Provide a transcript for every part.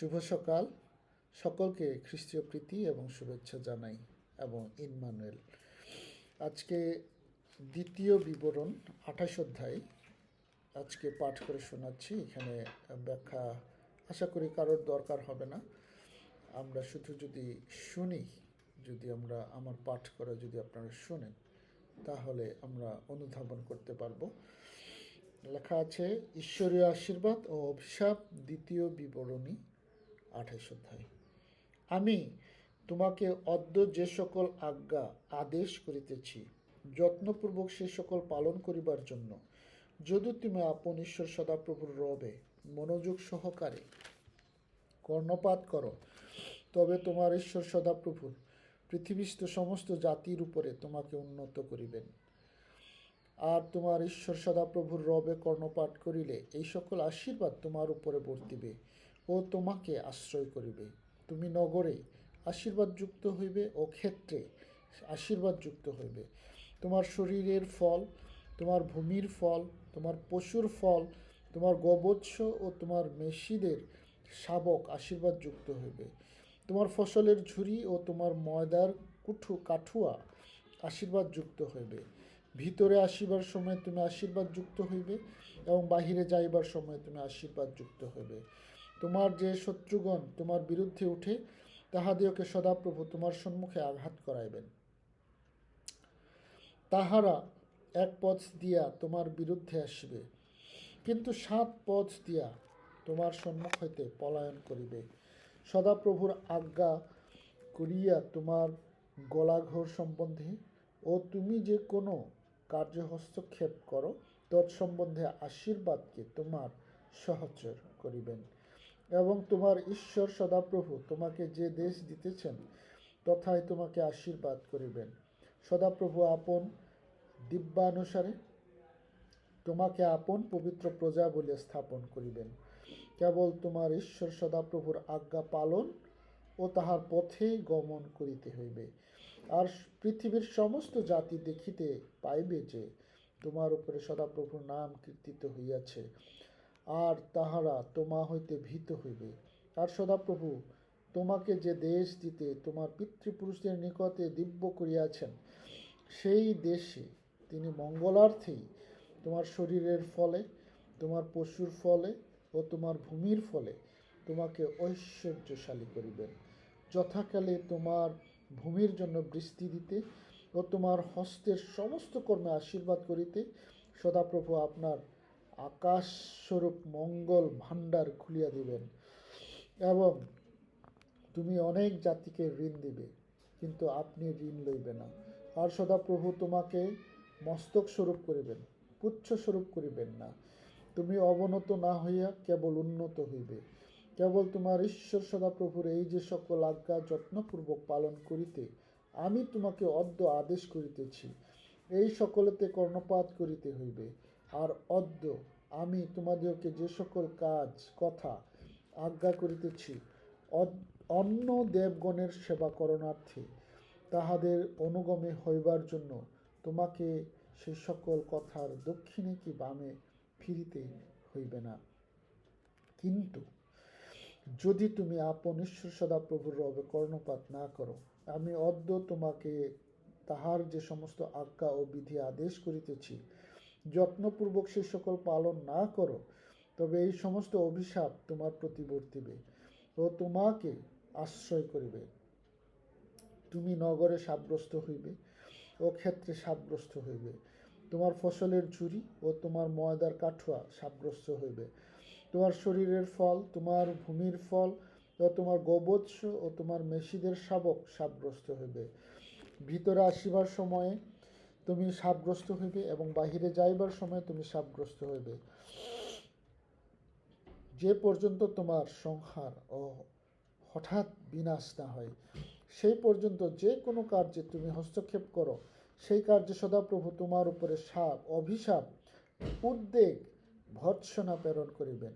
শুভ সকাল। সকলকে খ্রিস্টীয় প্রীতি এবং শুভেচ্ছা জানাই এবং ইনমানুয়েল আজকে দ্বিতীয় বিবরণ, আঠাশ অধ্যায়। আজকে পাঠ করে শোনাচ্ছি। এখানে ব্যাখ্যা আশা করি কারোর দরকার হবে না। আমরা শুধু যদি শুনি, যদি আমরা আমার পাঠ করা যদি আপনারা শোনেন, তাহলে আমরা অনুধাবন করতে পারব। লেখা আছে, ঈশ্বরীয় আশীর্বাদ ও অভিশাপ দ্বিতীয় বিবরণী। আঠাশ অধ্যায়। আমি তোমাকে অদ্য যে সকল আজ্ঞা, আদেশ করিতেছি, যত্নপূর্বক সে সকল পালন করিবার জন্য, যদি তুমি আপন ঈশ্বর সদাপ্রভুর রবে মনোযোগ সহকারে কর্ণপাত করো, তবে তোমার ঈশ্বর সদাপ্রভুর পৃথিবীস্থ সমস্ত জাতির উপরে তোমাকে উন্নত করিবেন। আর তোমার ঈশ্বর সদাপ্রভুর রবে কর্ণপাঠ করিলে এই সকল আশীর্বাদ তোমার উপরে বর্তিবে। ও তোমাকে আশ্রয় করিবে। তুমি নগরে আশীর্বাদযুক্ত হইবে ও ক্ষেত্রে আশীর্বাদযুক্ত হইবে। তোমার শরীরের ফল, তোমার ভূমির ফল, তোমার পশুর ফল, তোমার গবৎস ও তোমার মেশিদের শাবক আশীর্বাদযুক্ত হইবে। তোমার ফসলের ঝুড়ি ও তোমার ময়দার কুঠু কাঠুয়া আশীর্বাদযুক্ত হইবে। ভিতরে আসিবার সময় তুমি আশীর্বাদযুক্ত হইবে এবং বাহিরে যাইবার সময় তুমি আশীর্বাদযুক্ত হইবে। তোমার যে শত্রুগণ তোমার বিরুদ্ধে উঠে, তাহাদিওকে সদাপ্রভু তোমার সম্মুখে আঘাত করাইবেন। তাহারা এক পথ দিয়া তোমার বিরুদ্ধে আসিবে, কিন্তু সাত পথ দিয়া তোমার সম্মুখ হইতে পলায়ন করিবে। সদাপ্রভুর আজ্ঞা করিয়া তোমার গলাঘর সম্বন্ধে, ও তুমি যে কোনো কার্য হস্তক্ষেপ করো, তৎসম্বন্ধে আশীর্বাদকে তোমার সহচর করিবেন। এবং তোমার ঈশ্বর সদাপ্রভু তোমাকে যে দেশ দিতেছেন, তথায় তোমাকে আশীর্বাদ করিবেন। সদাপ্রভু আপন দিব্যানুসারে তোমাকে আপন পবিত্র প্রজা বলে স্থাপন করিবেন। কেবল তোমার ঈশ্বর সদাপ্রভুর আজ্ঞা পালন ও তাহার পথে গমন করিতে হইবে। আর পৃথিবীর সমস্ত জাতি দেখিতে পাইবে যে তোমার উপরে সদাপ্রভুর নাম কীর্তিত হইয়াছে। আর তাহারা তোমা হইতে ভীত হইবে। আর সদাপ্রভু, তোমাকে যে দেশ দিতে তোমার পিতৃপুরুষদের নিকটে দিব্য করিয়াছেন, সেই দেশে তিনি মঙ্গলার্থেই তোমার শরীরের ফলে, তোমার পশুর ফলে ও তোমার ভূমির ফলে তোমাকে ঐশ্বর্যশালী করিবেন। যথাকালে তোমার ভূমির জন্য বৃষ্টি দিতে ও তোমার হস্তের সমস্ত কর্মে আশীর্বাদ করিতে সদাপ্রভু আপনার আকাশস্বরূপ মঙ্গল ভাণ্ডার খুলিয়া দিবেন এবং তুমি অনেক জাতিকে ঋণ দিবে, কিন্তু আপনি ঋণ লইবে না। আর সদাপ্রভু তোমাকে মস্তক স্বরূপ করিবেন পুচ্ছ স্বরূপ করিবেন না। তুমি অবনত না হইয়া কেবল উন্নত হইবে। কেবল তোমার ঈশ্বর সদাপ্রভুর এই যে সকল আজ্ঞা, যত্নপূর্বক পালন করিতে আমি তোমাকে অদ্য আদেশ করিতেছি। এই সকলেতে কর্ণপাত করিতে হইবে। আর অদ্য আমি তোমাদেরকে যে সকল কাজ, কথা আজ্ঞা করিতেছি অন্য দেবগণের সেবা করণার্থে তাহাদের অনুগমে হইবার জন্য তোমাকে সে সকল কথার দক্ষিণে কি বামে ফিরিতে হইবে না। কিন্তু যদি তুমি আপন ঈশ্বর সদাপ্রভুর রবে কর্ণপাত না করো, আমি অদ্য তোমাকে তাহার যে সমস্ত আজ্ঞা ও বিধি আদেশ করিতেছি যত্নপূর্বক সে সকল পালন না করো, তবে এই সমস্ত অভিশাপ তোমার প্রতি বর্তিবে ও তোমাকে আশ্রয় করিবে। তুমি নগরে সাব্যস্ত হইবে ও ক্ষেত্রে সাব্যস্ত হইবে। তোমার ফসলের ঝুড়ি ও তোমার ময়দার কাঠুয়া সাব্যস্ত হইবে। তোমার শরীরের ফল, তোমার ভূমির ফল ও তোমার গোবৎস ও তোমার মেশিদের শাবক সাব্যস্ত হইবে। ভিতরে আসিবার সময়ে তুমি সাবগ্রস্ত হইবে এবং বাহিরে যাইবার সময় তুমি সাবগ্রস্ত হইবে। যে পর্যন্ত তোমার সংহার ও হঠাৎ বিনাশ না হয়, সেই পর্যন্ত যে কোনো কার্যে তুমি হস্তক্ষেপ করো। সেই কার্যে সদাপ্রভু তোমার উপরে সাপ, অভিশাপ, উদ্বেগ, ভৎসনা প্রেরণ করিবেন।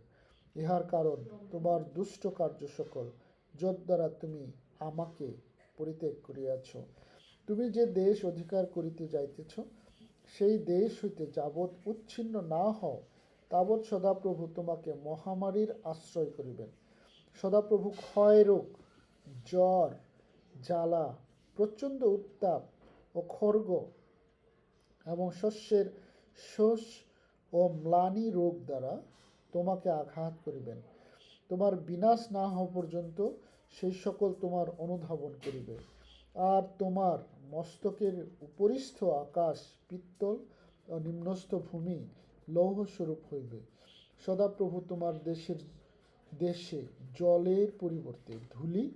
ইহার কারণ তোমার দুষ্ট কার্য সকল, যদ্বারা তুমি আমাকে পরিত্যাগ করিয়াছ। তুমি যে দেশ অধিকার করিতে যাইতেছ, সেই দেশ হইতে যাবৎ উচ্ছিন্ন না হও, তাবৎ সদাপ্রভু তোমাকে মহামারীর আশ্রয় করিবেন। সদাপ্রভু ক্ষয় রোগ, জ্বর, জ্বালা, প্রচণ্ড উত্তাপ ও খর্গ এবং শস্যের শোষ ও ম্লানি রোগ দ্বারা তোমাকে আঘাত করিবেন। তোমার বিনাশ না হওয়া পর্যন্ত সেই সকল তোমার অনুধাবন করিবে। আর তোমার মস্তকের উপরিস্থ আকাশ পিত্তল ও নিম্নস্থ ভূমি লৌহস্বরূপ হইবে। সদাপ্রভু তোমার দেশের, দেশে জলের পরিবর্তে ধূলি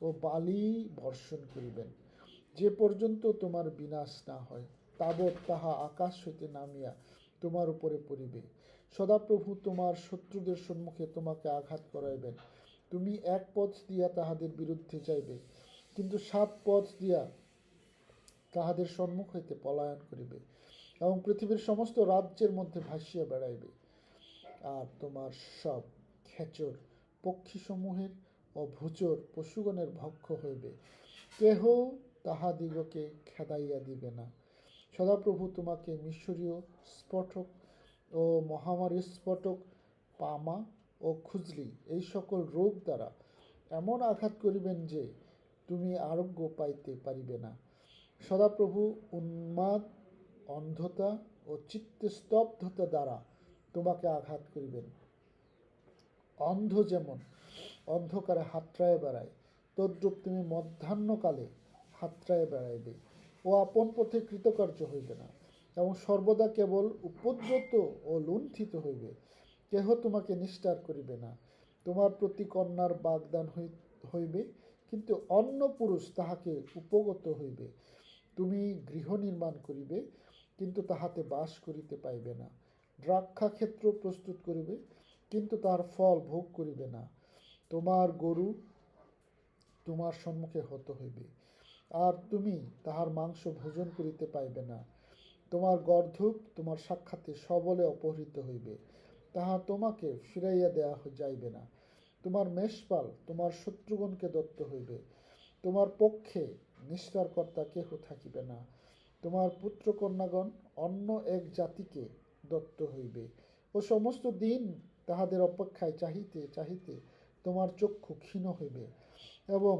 ও বালি বর্ষণ করিবেন। যে পর্যন্ত তোমার বিনাশ না হয়, তাবৎ তাহা আকাশ হইতে নামিয়া তোমার উপরে পড়িবে। সদাপ্রভু তোমার শত্রুদের সম্মুখে তোমাকে আঘাত করাইবেন। তুমি এক পথ দিয়া তাহাদের বিরুদ্ধে যাইবে, কিন্তু সাত পথ দিয়া তাহাদের সম্মুখ হইতে পলায়ন করিবে এবং পৃথিবীর সমস্ত রাজ্যের মধ্যে ভাসিয়া বেড়াইবে। আর তোমার সব খেচর পক্ষীসমূহের ও ভূচর পশুগণের ভক্ষ হইবে। কেহ তাহাদিগকে খেদাইয়া দিবে না। সদাপ্রভু তোমাকে মিশরীয় স্ফটক ও মহামারী স্ফটক, পামা ও খুজলি এই সকল রোগ দ্বারা এমন আঘাত করিবেন যে তুমি আরোগ্য পাইতে পারিবে না। সদাপ্রভু উন্মাদ, অন্ধতা ও চিত্তে স্তব্ধতা দ্বারা তোমাকে আঘাত করিবেন। অন্ধ যেমন, অন্ধকারে হাতড়ায় বেড়ায়, তদ্রূপ তুমি মধ্যাহ্নকালে হাতড়ায় বেড়াইবে। ও আপন পথে কৃতকার্য হইবে না, এবং সর্বদা কেবল উপদ্রত ও লুণ্ঠিত হইবে। কেহ তোমাকে নিষ্ঠার করিবে না। তোমার প্রতি কন্যার বাগদান হই- হইবে, কিন্তু অন্য পুরুষ তাহাকে উপগত হইবে। তুমি গৃহ নির্মাণ করিবে, কিন্তু তাহাতে বাস করিতে পাইবে না। দ্রাক্ষা ক্ষেত্র প্রস্তুত করিবে, কিন্তু তার ফল ভোগ করিবে না। তোমার গরু তোমার সম্মুখে হত হইবে, আর তুমি তাহার মাংস ভোজন করিতে পাইবে না। তোমার গর্ধূপ তোমার সাক্ষাতে সবলে অপহৃত হইবে, তাহা তোমাকে ফিরাইয়া দেয়া যাইবে না। তোমার মেষপাল তোমার শত্রুগণকে দত্ত হইবে, তোমার পক্ষে নিষ্ঠারকর্তা কেহ থাকিবে না। তোমার পুত্রকন্যাগণ অন্য এক জাতিকে দত্ত হইবে। ও সমস্ত দিন তাহাদের অপেক্ষায় চাহিতে চাহিতে তোমার চক্ষু ক্ষীণ হইবে এবং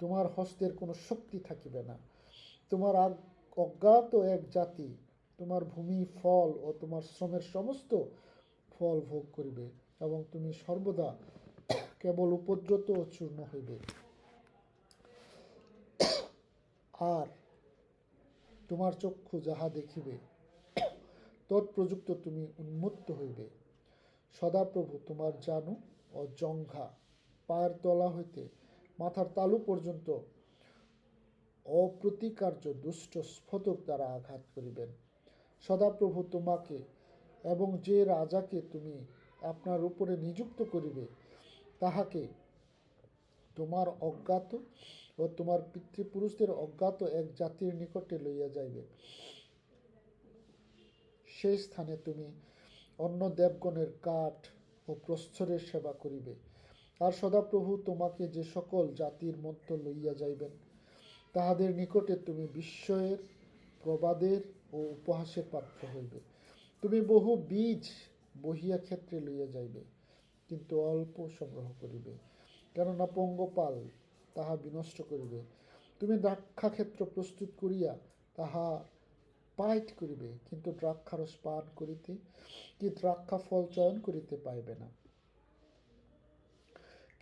তোমার হস্তের কোনো শক্তি থাকিবে না। তোমার অজ্ঞাত এক জাতি তোমার ভূমি, ফল ও তোমার শ্রমের সমস্ত ফল ভোগ করিবে এবং তুমি সর্বদা কেবল উপদ্রত ও চূর্ণ হইবে। আর তোমার চক্ষু যাহা দেখিবে তৎপ্রযুক্ত তুমি উন্মুক্ত হইবে। সদাপ্রভু তোমার জানু ও জঙ্ঘা পায়ের তলা হইতে মাথার তালু পর্যন্ত অপ্রতিকার্য দুষ্ট স্ফোটক দ্বারা আঘাত করিবেন। সদাপ্রভু তোমাকে এবং যে রাজাকে তুমি আপনার উপরে নিযুক্ত করিবে, তাহাকে তোমার অজ্ঞাত ও তোমার পিতৃপুরুষদের অজ্ঞাত এক জাতির নিকটে লইয়া যাইবে। সেই স্থানে তুমি অন্য দেবগণের কাঠ ও প্রস্থরের সেবা করিবে। আর সদাপ্রভু তোমাকে যে সকল জাতির মধ্যে লইয়া যাইবেন, তাহাদের নিকটে তুমি বিস্ময়ের, প্রবাদের ও উপহাসের পাত্র হইবে। তুমি বহু বীজ বহিয়া ক্ষেত্রে লইয়া যাইবে, কিন্তু অল্প সংগ্রহ করিবে। কেননা পঙ্গপাল তাহা বিনষ্ট করিবে। তুমি দ্রাক্ষাক্ষেত্র প্রস্তুত করিয়া তাহা পাইট করিবে, কিন্তু দ্রাক্ষারস পান করিতে কি দ্রাক্ষা ফল চয়ন করিতে পাইবে না?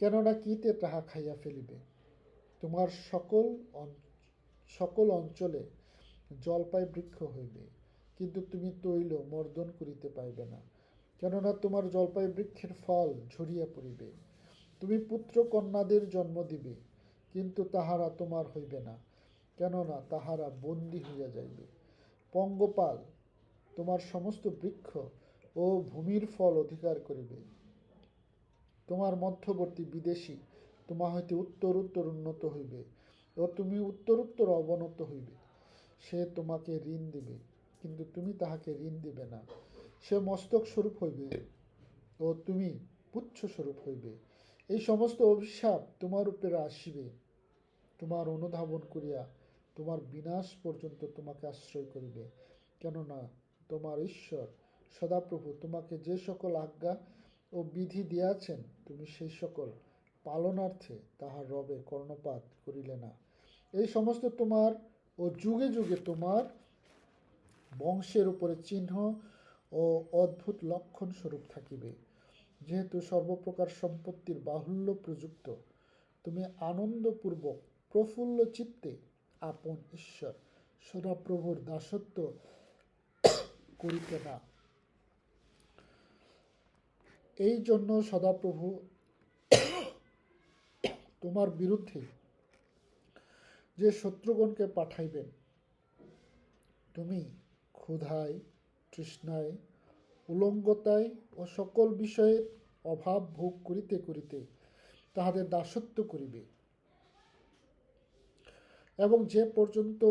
কেননা কিতে তাহা খাইয়া ফেলিবে? তোমার সকল সকল অঞ্চলে জলপাই বৃক্ষ হইবে, কিন্তু তুমি তৈল মর্দন করিতে পাইবে না। কেননা তোমার জলপাই বৃক্ষের ফল ঝরিয়া পড়িবে। তুমি পুত্র কন্যাদের জন্ম দিবে কিন্তু তাহারা তোমার হইবে না। কেননা তাহারা বন্দী হইয়া যাইবে। পঙ্গপাল, তোমার সমস্ত বৃক্ষ ও ভূমির ফল অধিকার করিবে। তোমার মধ্যবর্তী বিদেশি, তোমা হইতে উত্তর উত্তর উন্নত হইবে ও তুমি উত্তর উত্তর অবনত হইবে। সে তোমাকে ঋণ দিবে, কিন্তু তুমি তাহাকে ঋণ দিবে না। সে মস্তক স্বরূপ হইবে ও তুমি পুচ্ছ স্বরূপ হইবে। এই সমস্ত অভিশাপ তোমার উপরে আসিবে। তোমার অনুধাবন করিয়া তোমার বিনাশ পর্যন্ত তোমাকে আশ্রয় করিবে। কেননা তোমার ঈশ্বর, সদাপ্রভু, তোমাকে যে সকল আজ্ঞা ও বিধি দিয়াছেন, তুমি সেই সকল পালনার্থে তাহার রবে কর্ণপাত করিলে না। এই সমস্ত তোমার ও যুগে যুগে তোমার বংশের উপরে চিহ্ন ও অদ্ভুত লক্ষণ স্বরূপ থাকিবে। যেহেতু সর্বপ্রকার সম্পত্তির বাহুল্য প্রযুক্ত, তুমি আনন্দপূর্বক, প্রফুল্ল চিত্তে আপন ঈশ্বর, সদাপ্রভুর দাসত্ব করিতে না। এই জন্য সদাপ্রভু তোমার বিরুদ্ধে যে শত্রুগণকে পাঠাইবেন, তুমি ক্ষুধায়, তৃষ্ণায় উলঙ্গতায় ও সকল বিষয়ের অভাব ভোগ করিতে করিতে তাহাদের দাসত্ব করিবে। এবং যে পর্যন্ত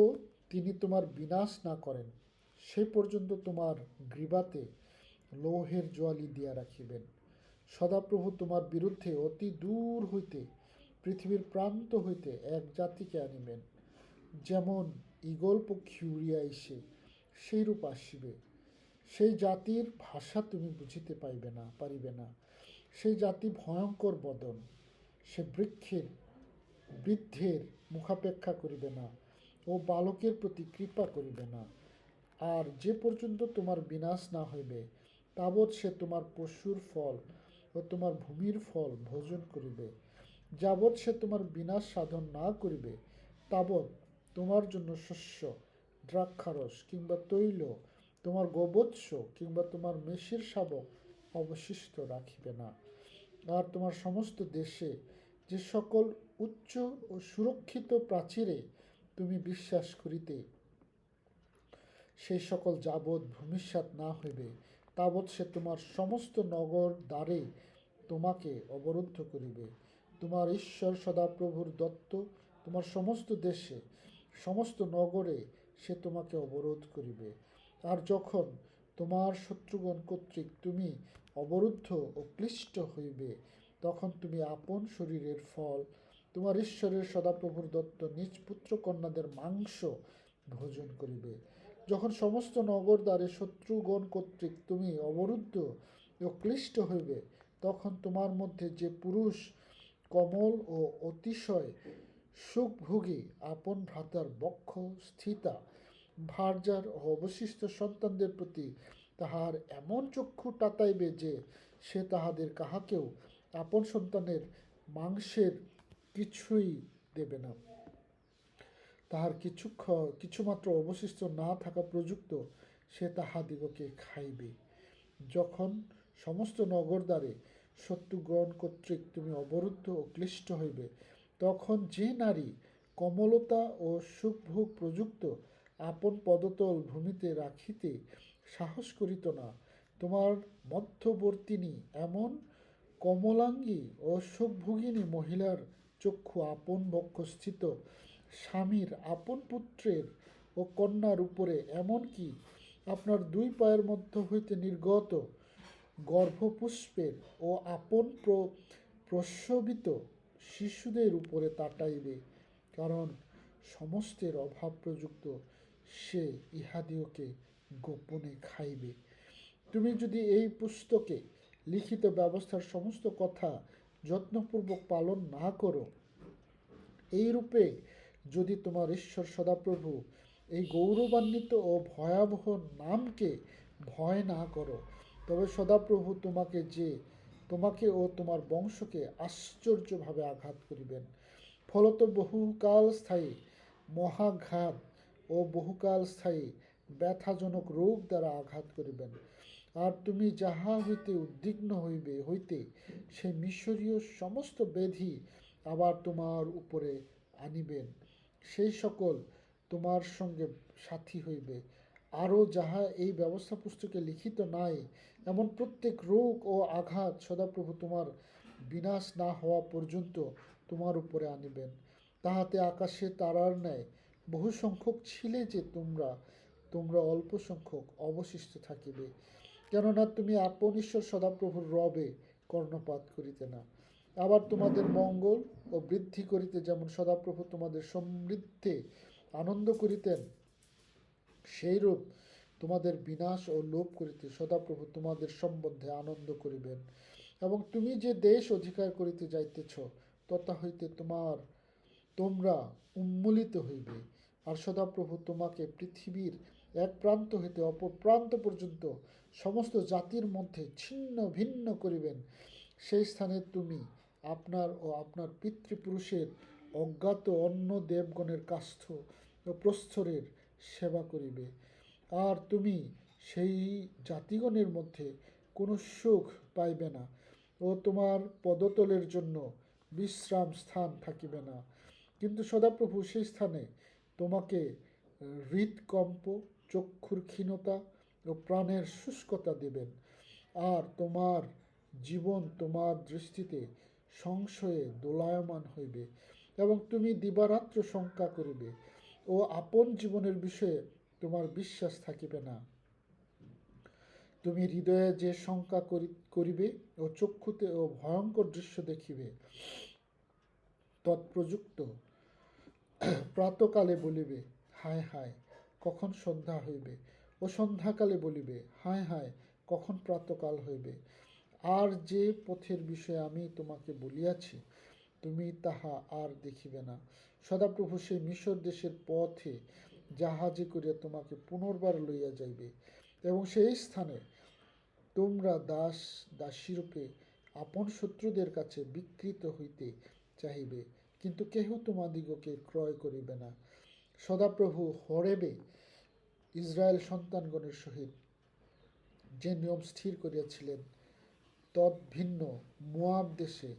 তিনি তোমার বিনাশ না করেন, সে পর্যন্ত তোমার গ্রীবাতে লৌহের জোয়ালি দিয়া রাখিবেন। সদাপ্রভু তোমার বিরুদ্ধে অতি দূর হইতে, পৃথিবীর প্রান্ত হইতে এক জাতিকে আনিবেন। যেমন ঈগল পক্ষী উড়িয়া এসে সেইরূপ আসিবে। সেই জাতির ভাষা তুমি বুঝিতে পাইবে না, পারিবে না। সেই জাতি ভয়ঙ্কর বদন, সে বৃক্ষের, বৃদ্ধের মুখাপেক্ষা করিবে না ও বালকের প্রতি কৃপা করিবে না। আর যে পর্যন্ত তোমার বিনাশ না হইবে, তাবৎ সে তোমার পশুর ফল ও তোমার ভূমির ফল ভোজন করিবে। যাবৎ সে তোমার বিনাশ সাধন না করিবে, তাবৎ তোমার জন্য শস্য, দ্রাক্ষারস কিংবা তৈল তোমার গোবৎস কিংবা তোমার মেষের শাবক অবশিষ্ট রাখিবে না। আর তোমার সমস্ত দেশে যে সকল উচ্চ ও সুরক্ষিত প্রাচীরে তুমি বিশ্বাস করিতে সেই সকল যাবৎ ভূমিষ্যাত না হইবে, তাবৎ সে তোমার সমস্ত নগর দ্বারে তোমাকে অবরুদ্ধ করিবে। তোমার ঈশ্বর সদাপ্রভুর দত্ত, তোমার সমস্ত দেশে, সমস্ত নগরে সে তোমাকে অবরোধ করিবে। আর যখন তোমার শত্রুগণ কর্তৃক তুমি অবরুদ্ধ ও ক্লিষ্ট হইবে, তখন তুমি আপন শরীরের ফল, তোমার ঈশ্বরের সদাপ্রভুর দত্ত নিজ পুত্র কন্যাদের মাংস ভোজন করিবে। যখন সমস্ত নগর দ্বারে শত্রুগণ কর্তৃক তুমি অবরুদ্ধ ও ক্লিষ্ট হইবে, তখন তোমার মধ্যে যে পুরুষ, কমল ও অতিশয় সুখভোগী আপন ভ্রাতার বক্ষ, স্থিতা ভার্যার অবশিষ্ট সন্তানদের প্রতি তাহার এমন চক্ষু টাতাইবে যে সে তাহাদের কাহাকেও আপন সন্তানের মাংসের কিছুই দেবে না। তাহার কিছু কিছুমাত্র অবশিষ্ট না থাকা প্রযুক্ত সে তাহাদিগকে খাইবে। যখন সমস্ত নগরদ্বারে শত্রুগ্রহণ কর্তৃক তুমি অবরুদ্ধ ও ক্লিষ্ট হইবে, তখন যে নারী কমলতা ও সুখভোগ প্রযুক্ত আপন পদতল ভূমিতে রাখিতে সাহস করিত না। তোমার মধ্যবর্তিনী এমন কমলাঙ্গী ও সুখভোগিনী মহিলার চক্ষু আপন বক্ষস্থিত। স্বামীর আপন পুত্রের ও কন্যার উপরে এমনকি আপনার দুই পায়ের মধ্য হইতে নির্গত গর্ভপুষ্পের ও আপন প্র- প্রসবিত শিশুদের উপরে তাটাইবে, কারণ সমস্তের অভাব প্রযুক্ত। সে ইহাদিওকে গোপনে খাইবে। তুমি যদি এই পুস্তকে লিখিত ব্যবস্থার সমস্ত কথা যত্নপূর্বক পালন না করো এই রূপে যদি তোমার ঈশ্বর সদাপ্রভু এই গৌরবান্বিত ও ভয়াবহ নামকে ভয় না করো, তবে সদাপ্রভু তোমাকে যে তোমাকে ও তোমার বংশকে আশ্চর্যভাবে আঘাত করিবেন। ফলত বহুকাল স্থায়ী মহাঘাত ও বহুকাল স্থায়ী ব্যথাজনক রোগ দ্বারা আঘাত করিবেন। আর তুমি যাহা হইতে উদ্বিগ্ন হইবে, হইতে সেই মিশরীয় সমস্ত ব্যাধি আবার তোমার উপরে আনিবেন। সেই সকল তোমার সঙ্গে সাথী হইবে। আরও যাহা এই ব্যবস্থা পুস্তকে লিখিত নাই, এমন প্রত্যেক রোগ ও আঘাত সদাপ্রভু তোমার বিনাশ না হওয়া পর্যন্ত তোমার উপরে আনিবেন। তাহাতে আকাশে তারার ন্যায় বহু সংখ্যক ছিলে যে তোমরা তোমরা অল্প সংখ্যক অবশিষ্ট থাকিবে। কেননা তুমি আপন ঈশ্বর সদাপ্রভুর রবে কর্ণপাত করিতে না। আবার তোমাদের মঙ্গল ও বৃদ্ধি করিতে যেমন সদাপ্রভু তোমাদের সমৃদ্ধে আনন্দ করিতেন, সেইরূপ তোমাদের বিনাশ ও লোপ করিতে সদাপ্রভু তোমাদের সম্বন্ধে আনন্দ করিবেন। এবং তুমি যে দেশ অধিকার করিতে যাইতেছ, তথা হইতে তোমার, তোমরা উন্মূলিত হইবে। আর সদাপ্রভু তোমাকে পৃথিবীর এক প্রান্ত হইতে অপর প্রান্ত পর্যন্ত সমস্ত জাতির মধ্যে ছিন্ন ভিন্ন করিবেন। সেই স্থানে তুমি আপনার ও আপনার পিতৃপুরুষের অজ্ঞাত অন্য দেবগণের কাষ্ঠ ও প্রস্তরের সেবা করিবে। আর তুমি সেই জাতিগণের মধ্যে কোনো সুখ পাইবে না ও তোমার পদতলের জন্য বিশ্রাম স্থান থাকিবে না। কিন্তু সদাপ্রভু সেই স্থানে তোমাকে হৃদকম্প, চক্ষুর ক্ষীণতা ও প্রাণের শুষ্কতা দেবেন। আর তোমার জীবন, তোমার দৃষ্টিতে সংশয়ে দোলায়মান হইবে এবং তুমি দিবারাত্র শঙ্কা করিবে ও আপন জীবনের বিষয়ে তোমার বিশ্বাস থাকিবে না। তুমি হৃদয়ে যে শঙ্কা করি- করিবে ও চক্ষুতে ও ভয়ঙ্কর দৃশ্য দেখিবে, তৎপ্রযুক্ত প্রাতকালে বলিবে, হায় হায়, কখন সন্ধ্যা হইবে? ও সন্ধ্যাকালে বলিবে, হায় হায়, কখন প্রাতকাল হইবে? আর যে পথের বিষয়ে আমি তোমাকে বলিয়াছি, তুমি তাহা আর দেখিবে না। সদাপ্রভু সেই মিশর দেশের পথে জাহাজে করিয়া তোমাকে পুনর্বার লইয়া যাইবে এবং সেই স্থানে তোমরা দাস, দাসীরূপে আপন শত্রুদের কাছে বিকৃত হইতে চাহিবে। কিন্তু কেহ তোমাদিগকে ক্রয় করিবে না। সদাপ্রভু হরেবে ইসরায়েল সন্তানগণের সহিত যে নিয়ম স্থির করিয়াছিলেন তদ্ভিন্ন মোয়াব দেশে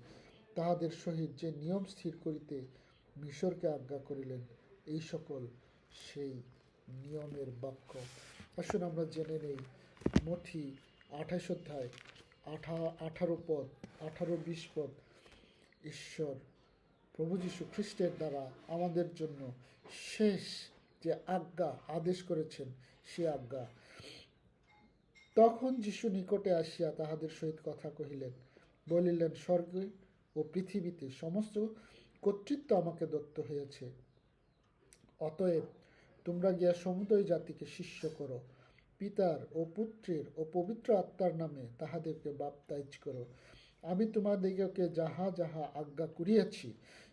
তাহাদের সহিত যে নিয়ম স্থির করিতে মিশরকে আজ্ঞা করিলেন, এই সকল সেই নিয়মের বাক্য। আসুন আমরা জেনে নেই মথি আঠাশ অধ্যায়, আঠা, আঠারো পদ আঠারো, বিশ পদ ঈশ্বর প্রভু যীশু খ্রিস্টের দ্বারা আমাদের জন্য শেষ যে আজ্ঞা, আদেশ করেছেন, সে আজ্ঞা। তখন যিশু নিকটে আসিয়া তাহাদের সহিত কথা কহিলেন, বলিলেন, স্বর্গে ও পৃথিবীতে সমস্ত কর্তৃত্ব আমাকে দত্ত হয়েছে। অতএব তোমরা গিয়া সমুদয় জাতিকে শিষ্য করো। পিতার ও পুত্রের ও পবিত্র আত্মার নামে তাহাদেরকে বাপ্তাইজ করো। আমি তোমাদিগকে যাহা যাহা আজ্ঞা করিয়াছি,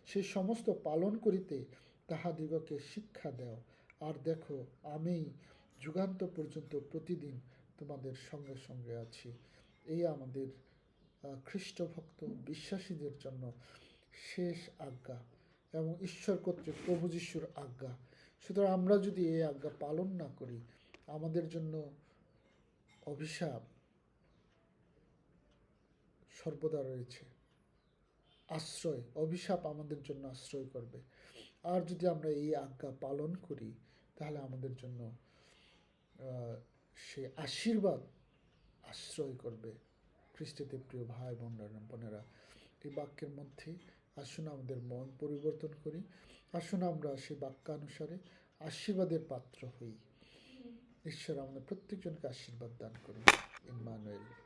সে সমস্ত পালন করিতে তাহাদিগকে শিক্ষা দাও। আর দেখো আমি যুগান্ত পর্যন্ত প্রতিদিন তোমাদের সঙ্গে সঙ্গে আছি। এই আমাদের খ্রিস্টভক্ত বিশ্বাসীদের জন্য শেষ আজ্ঞা এবং ঈশ্বর কর্তৃক প্রভু যিশুর আজ্ঞা। সুতরাং আমরা যদি এই আজ্ঞা পালন না করি, আমাদের জন্য অভিশাপ সর্বদা রয়েছে। আশ্রয়, অভিশাপ আমাদের জন্য আশ্রয় করবে। আর যদি আমরা এই আজ্ঞা পালন করি, তাহলে আমাদের জন্য সে আশীর্বাদ আশ্রয় করবে। খ্রিস্টিতে প্রিয় ভাই বোনরা বোনেরা, এই বাক্যের মধ্যে আসুন আমাদের মন পরিবর্তন করি। আসুন আমরা সেই বাক্যানুসারে আশীর্বাদের পাত্র হই। ঈশ্বর আমাদের প্রত্যেকজনকে আশীর্বাদ দান করুন। ইমানুয়েল।